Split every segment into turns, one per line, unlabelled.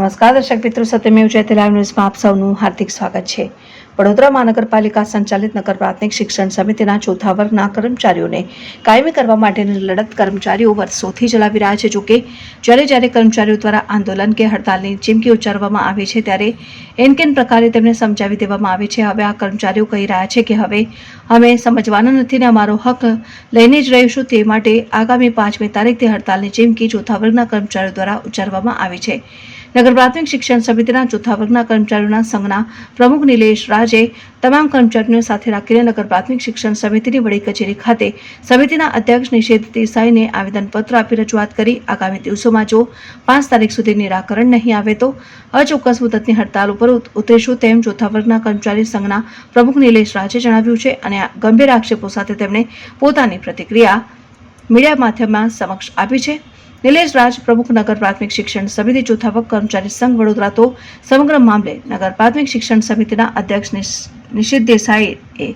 નમસ્કાર, દર્શક મિત્રો સત્યમેવ જયતે લાઈવ ન્યૂઝમાં આપ સૌનું હાર્દિક સ્વાગત છે. વડોદરા મહાનગરપાલિકા સંચાલિત નગર પ્રાથમિક શિક્ષણ સમિતિના ચોથા વર્ગના કર્મચારીઓને કાયમી કરવા માટેની લડત કર્મચારીઓ વર્ષોથી ચલાવી રહ્યા છે. જોકે જ્યારે જ્યારે કર્મચારીઓ દ્વારા આંદોલન કે હડતાલની ચીમકી ઉચ્ચારવામાં આવે છે, ત્યારે એન કેન પ્રકારે તેમને સમજાવી દેવામાં આવે છે. હવે આ કર્મચારીઓ કહી રહ્યા છે કે, હવે અમે સમજવાના નથી ને અમારો હક લઈને જ રહીશું તે માટે આગામી પાંચમી તારીખથી હડતાલની ચીમકી ચોથા વર્ગના કર્મચારીઓ દ્વારા ઉચ્ચારવામાં આવી છે. નગર પ્રાથમિક શિક્ષણ સમિતિના ચોથા વર્ગના કર્મચારીઓના સંઘના પ્રમુખ નિલેશ રાજે તમામ કર્મચારીઓ સાથે રાખીને નગર પ્રાથમિક શિક્ષણ સમિતિની વડી કચેરી ખાતે સમિતિના અધ્યક્ષ નિષેધ દેસાઈને આવેદનપત્ર આપી રજૂઆત કરી. આગામી દિવસોમાં જો પાંચ તારીખ સુધી નિરાકરણ નહીં આવે તો અચોક્કસ મુદતની હડતાલ ઉપર ઉત- ઉતરીશું તેમ ચોથા વર્ગના કર્મચારી સંઘના પ્રમુખ નિલેશ રાજે જણાવ્યું છે અને ગંભીર આક્ષેપો સાથે તેમણે પોતાની પ્રતિક્રિયા મીડિયા માધ્યમમાં સમક્ષ આપી છે. નિલેશ રાજ પ્રમુખ નગર પ્રાથમિક શિક્ષણ સમિતિ જૂથાવક કર્મચારી સંઘ વડોદરા તો સમગ્ર મામલે નગર પ્રાથમિક શિક્ષણ સમિતિના અધ્યક્ષ નિશ- નિશિત દેસાઈએ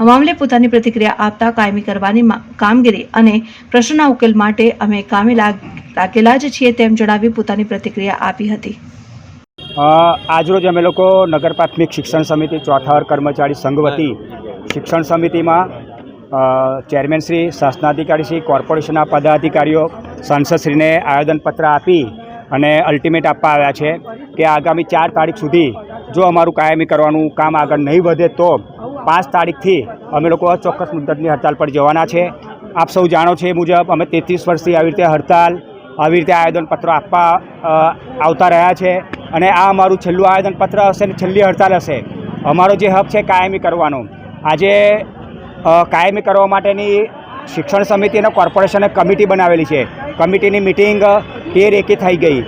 મામલે પોતાની પ્રતિક્રિયા આપતા કાયમી કરવાની કામગીરી અને પ્રશ્નના ઉકેલ માટે અમે કામે લાગ- લાગેલા જ છીએ તેમ જણાવી પોતાની પ્રતિક્રિયા આપી હતી.
આજરોજ અમે લોકો નગર પ્રાથમિક શિક્ષણ સમિતિ ચોથાવર કર્મચારી સંઘ વતી શિક્ષણ સમિતિમાં ચેરમેન શ્રી, શાસનાધિકારી શ્રી, કોર્પોરેશનના પદાધિકારીઓ સાંસદશ્રીને આવેદનપત્ર આપી અને અલ્ટિમેટ આપવા આવ્યા છે કે આગામી ચાર તારીખ સુધી જો અમારું કાયમી કરવાનું કામ આગળ નહીં વધે તો પાંચ તારીખથી અમે લોકો ચોક્કસ મુદ્દતની હડતાલ પર જવાના છે. આપ સૌ જાણો છો મુજબ અમે તેત્રીસ વર્ષથી આવી રીતે હડતાલ, આવી રીતે આવેદનપત્રો આપવા આવતા રહ્યા છે અને આ અમારું છેલ્લું આવેદનપત્ર હશે ને છેલ્લી હડતાલ હશે. અમારો જે હક છે કાયમી કરવાનો. આજે કાયમી કરવા માટેની શિક્ષણ સમિતિ અને કોર્પોરેશને કમિટી બનાવેલી છે. કમિટીની મિટિંગ તેર એકે થઈ ગઈ.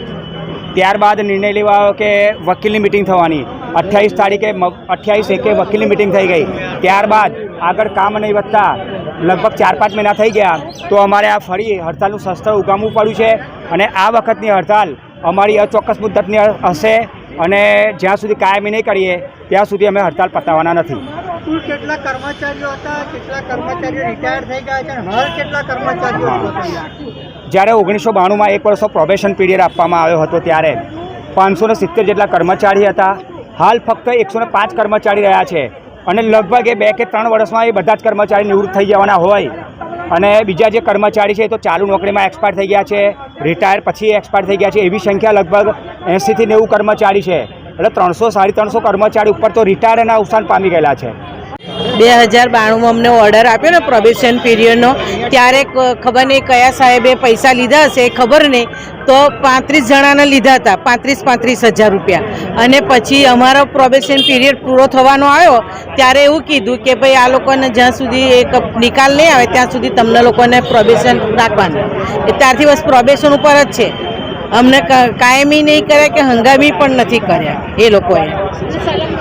ત્યારબાદ નિર્ણય લેવાયો કે વકીલની મિટિંગ થવાની. અઠ્યાવીસ તારીખે અઠ્યાવીસ એકે વકીલની મિટિંગ થઈ ગઈ. ત્યારબાદ આગળ કામ નહીં વધતા, લગભગ ચાર પાંચ મહિના થઈ ગયા, તો અમારે આ ફરી હડતાલનું શસ્ત્ર ઉગામવું પડ્યું છે અને આ વખતની હડતાલ અમારી અચોક્કસ મુદ્દતની હશે અને જ્યાં સુધી કાયમી નહીં કરીએ, ત્યાં સુધી અમે હડતાલ પતાવવાના નથી.
કુલ કેટલા કર્મચારીઓ હતા, કેટલા કર્મચારીઓ રિટાયર થઈ ગયા છે હાલ કેટલા કર્મચારીઓ
જ્યારે ઓગણીસો બાણુંમાં એક વર્ષનો પ્રોબેશન પીરિયડ આપવામાં આવ્યો હતો ત્યારે પાંચસો સિત્તેર જેટલા કર્મચારી હતા. હાલ ફક્ત એકસો પાંચ કર્મચારી રહ્યા છે અને લગભગ એ બે કે ત્રણ વર્ષમાં એ બધા જ કર્મચારી નિવૃત્ત થઈ જવાના હોય. અને બીજા જે કર્મચારી છે એ તો ચાલુ નોકરીમાં એક્સપાયર થઈ ગયા છે રિટાયર પછી એક્સપાયર થઈ ગયા છે. એવી સંખ્યા લગભગ એંસીથી નેવું કર્મચારી છે. એટલે ત્રણસો સાડી ત્રણસો કર્મચારી ઉપર તો રિટાયર અને અવસાન પામી ગયેલા છે.
બે હજાર બાણુંમાં અમને ઓર્ડર આપ્યો ને પ્રોબેશન પીરિયડનો ત્યારે ખબર નહીં કયા સાહેબે પૈસા લીધા હશે, ખબર નહીં. તો પાંત્રીસ જણાના લીધા હતા, પાંત્રીસ પાંત્રીસ હજાર રૂપિયા. અને પછી અમારો પ્રોબેશન પીરિયડ પૂરો થવાનો આવ્યો, ત્યારે એવું કીધું કે ભાઈ આ લોકોને જ્યાં સુધી એક નિકાલ નહીં આવે, ત્યાં સુધી તમને લોકોને પ્રોબેશન રાખવાનું. ત્યારથી બસ પ્રોબેશન ઉપર જ છે. અમને કાયમી નહીં કર્યા કે હંગામી પણ નથી કર્યા એ લોકોએ.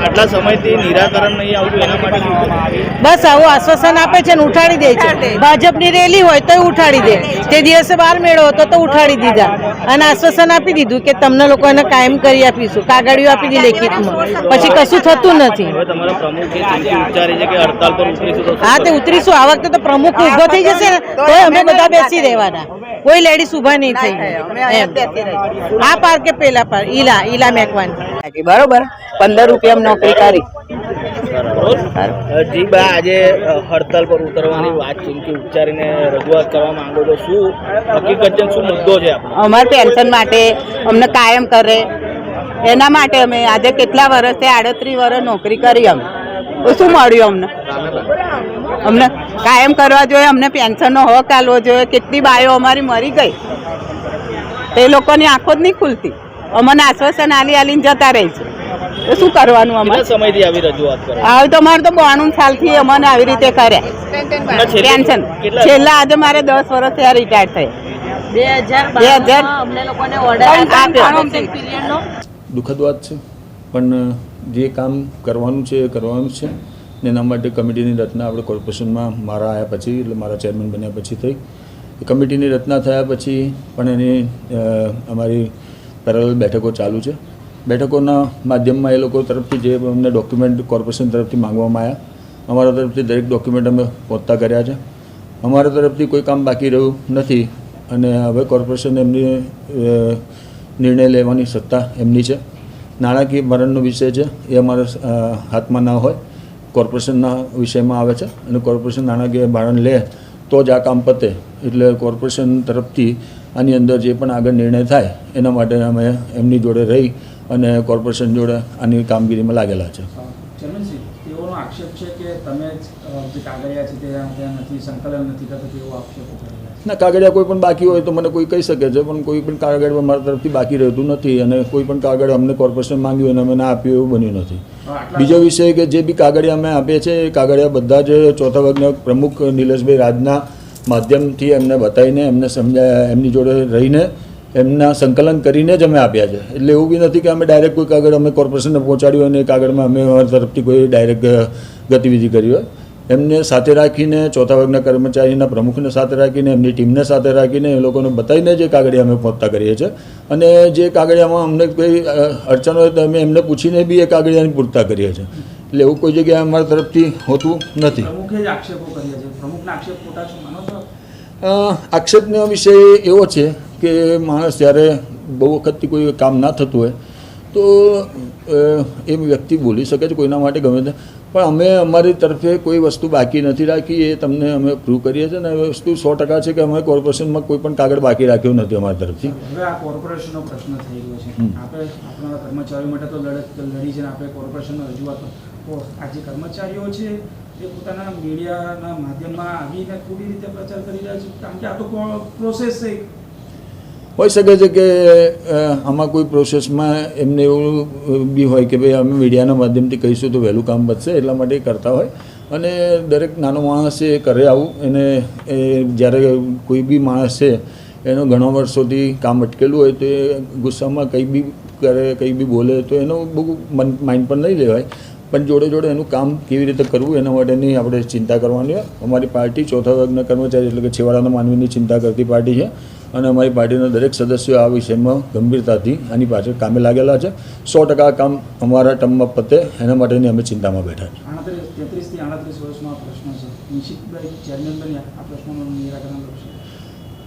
આટલા સમયથી નિરાકરણ નહીં આવતું એના માટે
બસ આવું આશ્વાસન આપે છે ને ઉઠાડી દે છે. ભાજપની રેલી હોય તો ઉઠાડી દે. તે દિવસે બહાર મેળો હતો તો ઉઠાડી દીધા. અને આશ્વાસન આપી દીધું કે તમને લોકોને કાયમ કરી આપીશું કાગળિયું આપી દી લેખિતમાં. પછી કશું થતું નથી.
હવે તમારા પ્રમુખે ચીમકી ઉચ્ચારી છે કે હડતાલ પર ઉતરીશું તો
હા તે ઉતરીશું. આ વખતે તો પ્રમુખ ઊભો થઈ જશે ને તો અમે બધા બેસી રહેવાના. કોઈ લેડીઝ ઊભા નહીં થઈ. આ પાર કે પેલા પાર ઈલા ઈલા મેકવાન.
બરોબર. પંદર રૂપિયા નોકરી કરી.
જી બા આજે હડતાલ પર ઉતરવાની વાત ચીમકી ઉચ્ચારીને રજૂઆત કરવા માંગો છો. શું હકીકત છે શું મુદ્દો છે આપણો?
પેન્શન માટે અમને કાયમ કરે. એના માટે અમે આજે કેટલા વર્ષથી આડત્રીસ વર્ષ નોકરી કરી અમે. શું મળ્યું અમને? અમને કાયમ કરવા જોઈએ અમને પેન્શનનો હક આલવો જોઈએ. કેટલી બાયો અમારી મરી ગઈ. તે લોકોની આંખો જ નહીં ખુલતી. અમને આશ્વાસન આલી આલીને જતા રહે છે. તો શું કરવાનું અમારે?
સમયથી આવી રજૂઆત કરે?
હવે તો મારે તો બોણું સાલથી અમને આવી રીતે કર્યા. પેન્શન. છેલ્લા આજે મારે દસ વર્ષ આ રિટાયર થયા.
બે હજાર અમને લોકોને
આપ્યો.
દુઃખદ વાત છે. પણ જે કામ કરવાનું છે એ કરવાનું છે. ને એના માટે કમિટીની રચના આપણે કોર્પોરેશનમાં મારા આવ્યા પછી, એટલે મારા ચેરમેન બન્યા પછી થઈ. કમિટીની રચના થયા પછી પણ એની અમારી પેરેલલ બેઠકો ચાલુ છે. બેઠકોના માધ્યમમાં એ લોકો તરફથી જે અમને ડોક્યુમેન્ટ કોર્પોરેશન તરફથી માંગવામાં આવ્યા અમારા તરફથી દરેક ડોક્યુમેન્ટ અમે પહોંચતા કર્યા છે. અમારા તરફથી કોઈ કામ બાકી રહ્યું નથી અને હવે કોર્પોરેશન એમની નિર્ણય લેવાની સત્તા એમની છે. નાણાકીય ભરણનો વિષય છે, એ અમારા હાથમાં ના હોય. કોર્પોરેશનના વિષયમાં આવે છે અને કોર્પોરેશન નાણાકીય ભારણ લે તો જ આ કામ પતે. એટલે કોર્પોરેશન તરફથી આની અંદર જે પણ આગળ નિર્ણય થાય, એના માટે અમે એમની જોડે રહી અને કોર્પોરેશન જોડે આની કામગીરીમાં લાગેલા છે.
આક્ષેપ છે કે તમે જે કાગળિયા છે તે નથી સંકલન નથી કરતા તેવો આક્ષેપો
ના કાગળિયા કોઈ પણ બાકી હોય તો મને કોઈ કહી શકે છે પણ કોઈ પણ કાગળ મારા તરફથી બાકી રહેતું નથી અને કોઈ પણ કાગળ અમને કોર્પોરેશન માંગ્યું અને અમે ના આપ્યું એવું બન્યું નથી. બીજો વિષય કે જે બી કાગળિયા અમે આપીએ છીએ એ કાગળિયા બધા જ ચોથા વર્ગના પ્રમુખ નિલેશભાઈ રાજના માધ્યમથી એમને બતાવીને એમને સમજાયા એમની જોડે રહીને એમના સંકલન કરીને જ અમે આપ્યા છે. એટલે એવું બી નથી કે અમે ડાયરેક્ટ કોઈ કાગળ અમે કોર્પોરેશનને પહોંચાડ્યું અને કાગળમાં અમે અમારી તરફથી કોઈ ડાયરેક્ટ ગતિવિધિ કરી હોય. એમને સાથે રાખીને ચોથા વર્ગના કર્મચારીના પ્રમુખને સાથે રાખીને એમની ટીમને સાથે રાખીને એ લોકોને બતાવીને જે કાગળિયા અમે પહોંચતા કરીએ છીએ. અને જે કાગળિયામાં અમને કોઈ અડચણ હોય તો અમે એમને પૂછીને બી એ કાગળિયાની પૂરતા કરીએ છીએ. એટલે એવું કોઈ જગ્યાએ અમારા તરફથી હોતું નથી. આક્ષેપનો વિષય એવો છે કે માણસ જ્યારે બહુ વખતથી કોઈ કામ ના થતું હોય તો એ વ્યક્તિ બોલી શકે છે કોઈના માટે ગમે તે. પણ અમે અમારી તરફે કોઈ વસ્તુ બાકી નથી રાખી એ તમને અમે પ્રૂવ કરીએ છીએ ને એ વસ્તુ સો ટકા છે કે અમે કોર્પોરેશનમાં કોઈ પણ કાગળ બાકી રાખ્યો નથી અમારી તરફથી.
હવે આ કોર્પોરેશનનો પ્રશ્ન થઈ ગયો છે. આપણે આપણા કર્મચારીઓ માટે તો લડત લડી છે ને આપણે કોર્પોરેશનનો રજૂઆત આ જે કર્મચારીઓ છે એ પોતાના મીડિયાના માધ્યમમાં આવીને ખોટી રીતે પ્રચાર કરી રહ્યા છે. કારણ કે આ તો પ્રોસેસ છે.
હોઈ શકે છે કે આમાં કોઈ પ્રોસેસમાં એમને એવું બી હોય કે ભાઈ અમે મીડિયાના માધ્યમથી કહીશું તો વહેલું કામ બચશે એટલા માટે કરતા હોય. અને દરેક નાનો માણસ એ કરે આવું. એને, એ જ્યારે કોઈ બી માણસ છે એનો ઘણા વર્ષોથી કામ અટકેલું હોય તો એ ગુસ્સામાં કંઈ બી કરે, કંઈ બી બોલે તો એનો બહુ મન માઇન્ડ પર નહીં લેવાય. પણ જોડે જોડે એનું કામ કેવી રીતે કરવું એના માટેની આપણે ચિંતા કરવાની અમારી પાર્ટી ચોથા વર્ગના કર્મચારી એટલે કે છેવાડાના માનવીની ચિંતા કરતી પાર્ટી છે. અને અમારી પાર્ટીના દરેક સદસ્યો આ વિષયમાં ગંભીરતાથી આની પાછળ કામે લાગેલા છે. સો ટકા કામ અમારા ટર્મમાં પતે એના માટેની અમે ચિંતામાં બેઠા છીએ.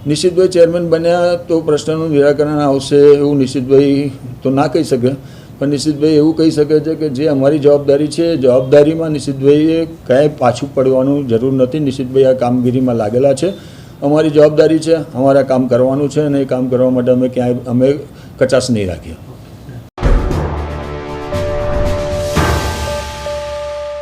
નિશ્ચિતભાઈ ચેરમેન બન્યા
તો પ્રશ્નનું નિરાકરણ આવશે એવું નિશિતભાઈ તો ના કહી શકે. પણ નિશિતભાઈ એવું કહી શકે છે કે જે અમારી જવાબદારી છે એ જવાબદારીમાં નિશિતભાઈએ કાંઈ પાછું પડવાનું જરૂર નથી. નિશિતભાઈ આ કામગીરીમાં લાગેલા છે. અમારી જવાબદારી છે, અમારે કામ કરવાનું છે અને એ કામ કરવા માટે અમે ક્યાંય અમે કચાશ નહીં રાખીએ.